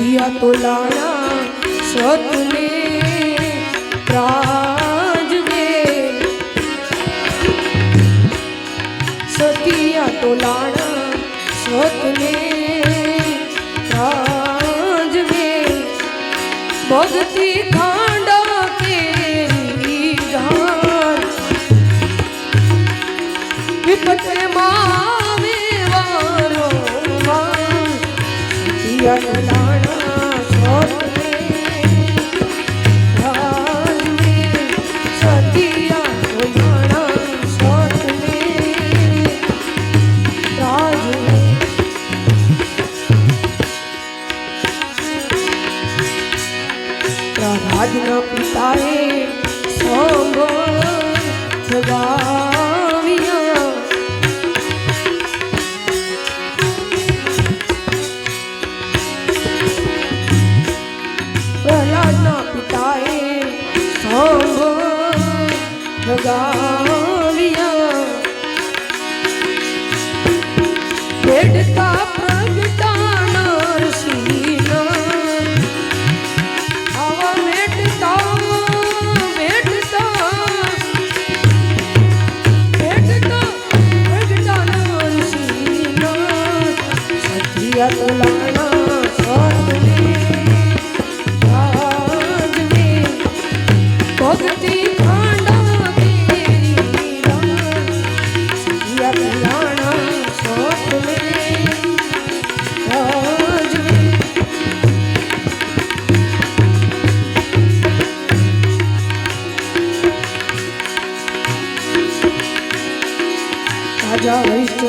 किया तो लाना स्वतने में राज में। सतिया तो लाना स्वतने में राज में। भगती खांडा के धान विपत सतिया જગાવ્યા બેડકા પ્રગટાના ઋષિના આવા વેઠતા વેઠતા વેઠતા વેઠતાના ઋષિના સત્ય તુલાના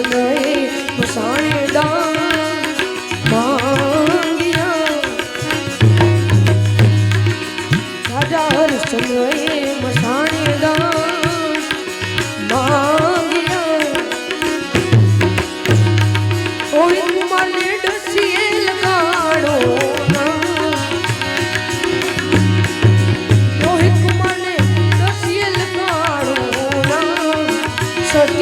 হলো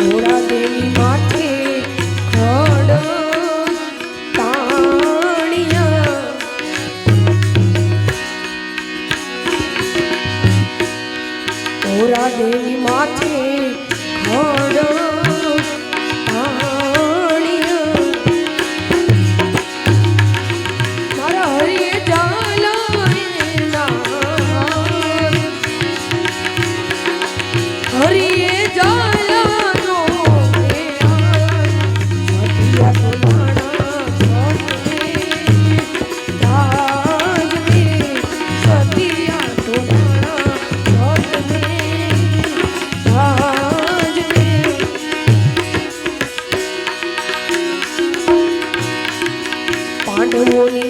ઘોડા દેવી માથે ખડ દેવી માથે ખડ પાંડવોની માથે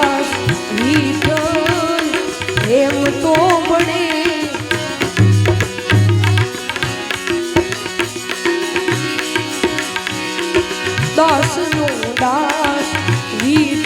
સ્વપ્ને દાસ નો દાસ વિઠ્ઠલ